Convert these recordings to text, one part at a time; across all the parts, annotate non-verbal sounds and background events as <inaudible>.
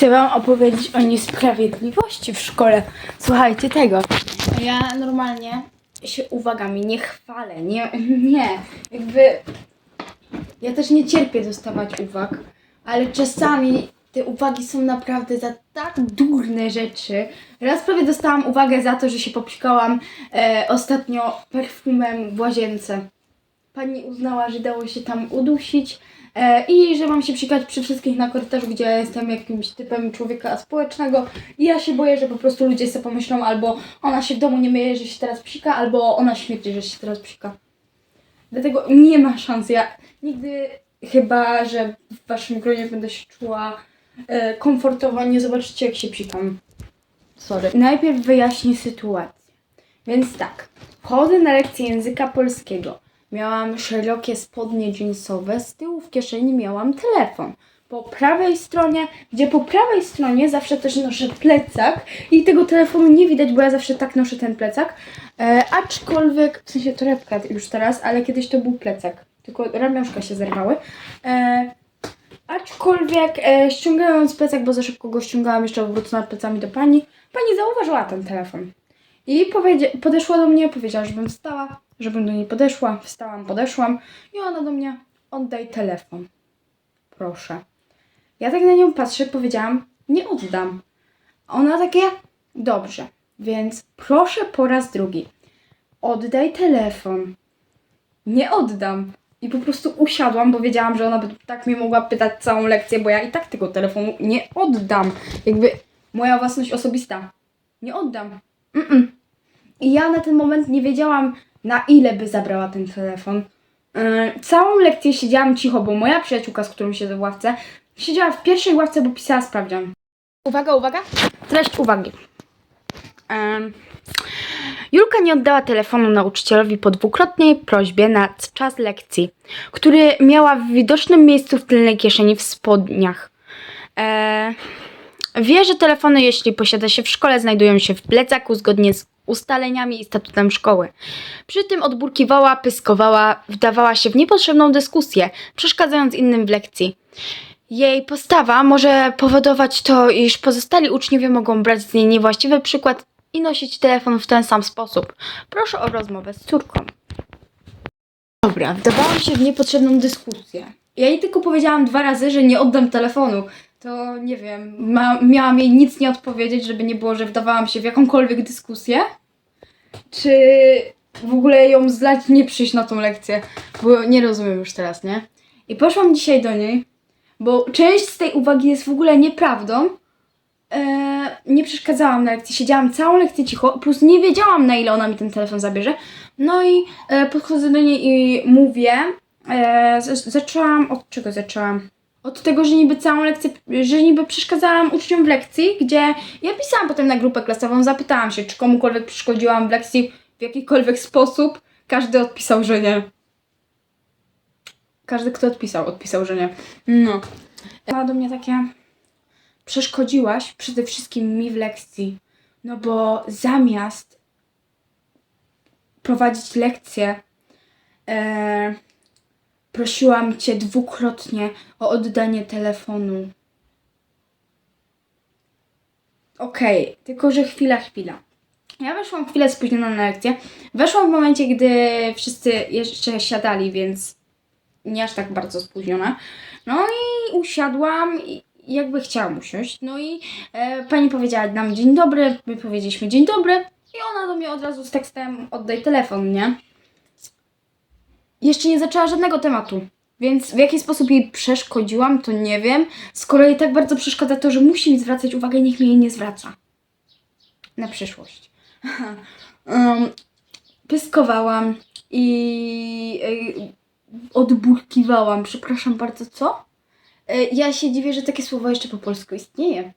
Chcę wam opowiedzieć o niesprawiedliwości w szkole. Słuchajcie tego. Ja normalnie się uwagami nie chwalę. Nie, nie. Jakby ja też nie cierpię dostawać uwag, ale czasami te uwagi są naprawdę za tak durne rzeczy. Raz prawie dostałam uwagę za to, że się popsikałam e, ostatnio perfumem w łazience. Pani uznała, że dało się tam udusić i że mam się psikać przy wszystkich na korytarzu, gdzie ja jestem jakimś typem człowieka społecznego i ja się boję, że po prostu ludzie sobie pomyślą albo ona się w domu nie myje, że się teraz psika, albo ona śmierdzi, że się teraz psika. Dlatego nie ma szans. Ja nigdy chyba, że w waszym gronie będę się czuła e, komfortowo, nie zobaczycie jak się psikam. Sorry. Najpierw wyjaśnię sytuację. Więc tak, chodzę na lekcję języka polskiego. Miałam szerokie spodnie jeansowe, z tyłu w kieszeni miałam telefon. Po prawej stronie, gdzie po prawej stronie zawsze też noszę plecak i tego telefonu nie widać, bo ja zawsze tak noszę ten plecak. E, aczkolwiek, w sensie torebka już teraz, ale kiedyś to był plecak. Tylko ramionczka się zerwały. E, aczkolwiek e, ściągając plecak, bo za szybko go ściągałam jeszcze obrócona plecami do pani, pani zauważyła ten telefon. I podeszła do mnie, powiedziała, żebym wstała, żebym do niej podeszła. Wstałam, podeszłam i ona do mnie, oddaj telefon. Proszę. Ja tak na nią patrzę, powiedziałam, nie oddam. Ona takie, dobrze, więc proszę po raz drugi, oddaj telefon. Nie oddam. I po prostu usiadłam, bo wiedziałam, że ona by tak mi mogła pytać całą lekcję, bo ja i tak tego telefonu nie oddam. Jakby moja własność osobista. Nie oddam. Mm-mm. I ja na ten moment nie wiedziałam, na ile by zabrała ten telefon. Yy, całą lekcję siedziałam cicho, bo moja przyjaciółka, z którą siedzę w ławce, siedziała w pierwszej ławce, bo pisała sprawdzian. Uwaga, uwaga. Treść uwagi. Julka nie oddała telefonu nauczycielowi po dwukrotnej prośbie na czas lekcji, który miała w widocznym miejscu w tylnej kieszeni w spodniach. E, wie, że telefony, jeśli posiada się w szkole, znajdują się w plecaku zgodnie z ustaleniami i statutem szkoły. Przy tym odburkiwała, pyskowała, wdawała się w niepotrzebną dyskusję, przeszkadzając innym w lekcji. Jej postawa może powodować to, iż pozostali uczniowie mogą brać z niej niewłaściwy przykład i nosić telefon w ten sam sposób. Proszę o rozmowę z córką. Dobra, wdawałam się w niepotrzebną dyskusję. Ja jej tylko powiedziałam dwa razy, że nie oddam telefonu. To nie wiem, ma, miałam jej nic nie odpowiedzieć, żeby nie było, że wdawałam się w jakąkolwiek dyskusję. Czy w ogóle ją zlać, nie przyjść na tą lekcję, bo nie rozumiem już teraz, nie? I poszłam dzisiaj do niej, bo część z tej uwagi jest w ogóle nieprawdą. Eee, nie przeszkadzałam na lekcji, siedziałam całą lekcję cicho, plus nie wiedziałam na ile ona mi ten telefon zabierze. No i e, podchodzę do niej i mówię, e, z- zaczęłam, od czego zaczęłam? Od tego, że niby całą lekcję, że niby przeszkadzałam uczniom w lekcji, gdzie ja pisałam potem na grupę klasową, zapytałam się, czy komukolwiek przeszkodziłam w lekcji w jakikolwiek sposób. Każdy odpisał, że nie. Każdy, kto odpisał, odpisał, że nie. No. Ma do mnie takie, przeszkodziłaś przede wszystkim mi w lekcji, no bo zamiast prowadzić lekcję, e, prosiłam cię dwukrotnie o oddanie telefonu. Okej, tylko że chwila, chwila. Ja weszłam chwilę spóźniona na lekcję. Weszłam w momencie, gdy wszyscy jeszcze siadali, więc nie aż tak bardzo spóźniona. No i usiadłam i jakby chciałam usiąść. No i e, pani powiedziała nam dzień dobry, my powiedzieliśmy dzień dobry i ona do mnie od razu z tekstem oddaj telefon, nie? Jeszcze nie zaczęła żadnego tematu. Więc w jaki sposób jej przeszkodziłam, to nie wiem. Skoro jej tak bardzo przeszkadza to, że musi mi zwracać uwagę, niech mi jej nie zwraca. Na przyszłość. <laughs> um, pyskowałam i y, odburkiwałam. Przepraszam bardzo, co? E, Ja się dziwię, że takie słowo jeszcze po polsku istnieje.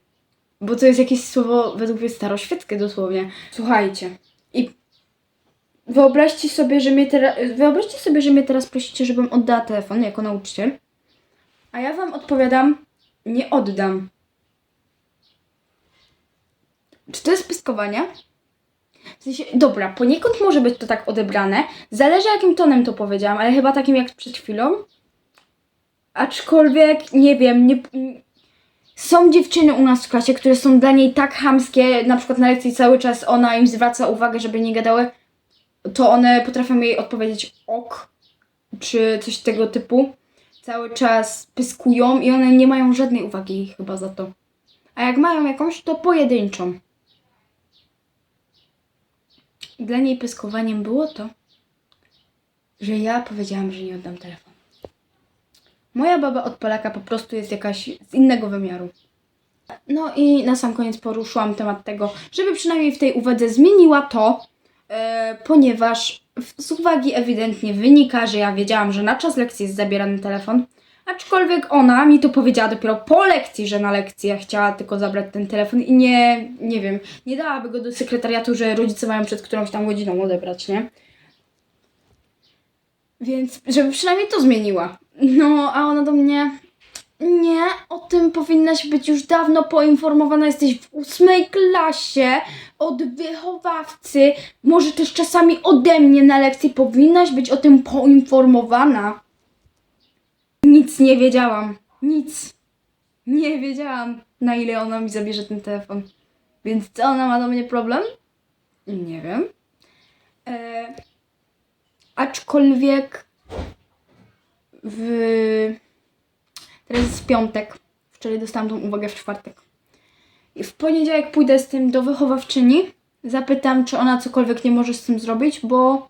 Bo to jest jakieś słowo według mnie staroświeckie dosłownie. Słuchajcie. I wyobraźcie sobie, że mnie teraz. Wyobraźcie sobie, że mnie teraz prosicie, żebym oddała telefon jako nauczyciel. A ja wam odpowiadam, nie oddam. Czy to jest pyskowanie? W sensie, dobra, poniekąd może być to tak odebrane. Zależy jakim tonem to powiedziałam, ale chyba takim jak przed chwilą. Aczkolwiek, nie wiem, nie, Są dziewczyny u nas w klasie, które są dla niej tak chamskie, na przykład na lekcji cały czas ona im zwraca uwagę, żeby nie gadały, to one potrafią jej odpowiedzieć ok, czy coś tego typu. Cały czas pyskują i one nie mają żadnej uwagi chyba za to. A jak mają jakąś, to pojedynczą. Dla niej pyskowaniem było to, że ja powiedziałam, że nie oddam telefonu. Moja baba od Polaka po prostu jest jakaś z innego wymiaru. No i na sam koniec poruszyłam temat tego, żeby przynajmniej w tej uwadze zmieniła to, ponieważ w- z uwagi ewidentnie wynika, że ja wiedziałam, że na czas lekcji jest zabierany telefon, aczkolwiek ona mi to powiedziała dopiero po lekcji, że na lekcji ja chciała tylko zabrać ten telefon i nie, nie wiem, nie dałaby go do sekretariatu, że rodzice mają przed którąś tam godziną odebrać, nie? Więc, żeby przynajmniej to zmieniła. No, a ona do mnie. Nie, o tym powinnaś być już dawno poinformowana. Jesteś w ósmej klasie od wychowawcy, może też czasami ode mnie na lekcji. Powinnaś być o tym poinformowana. Nic nie wiedziałam. Nic. Nie wiedziałam, na ile ona mi zabierze ten telefon. Więc co ona ma do mnie problem? Nie wiem. E, aczkolwiek w... Jest piątek. Wczoraj dostałam tą uwagę w czwartek. I w poniedziałek pójdę z tym do wychowawczyni. Zapytam, czy ona cokolwiek nie może z tym zrobić, bo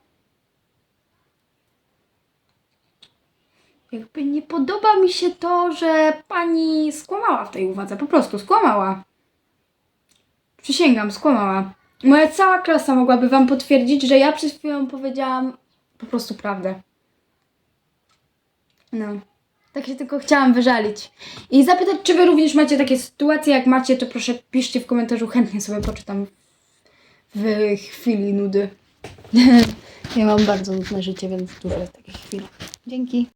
jakby nie podoba mi się to, że pani skłamała w tej uwadze. Po prostu skłamała. Przysięgam, skłamała. Moja cała klasa mogłaby wam potwierdzić, że ja przed chwilą powiedziałam po prostu prawdę. No. Tak się tylko chciałam wyżalić. I zapytać, czy wy również macie takie sytuacje. Jak macie, to proszę piszcie w komentarzu. Chętnie sobie poczytam w chwili nudy. <laughs> ja mam bardzo nudne życie, więc dużo jest takich chwil. Dzięki.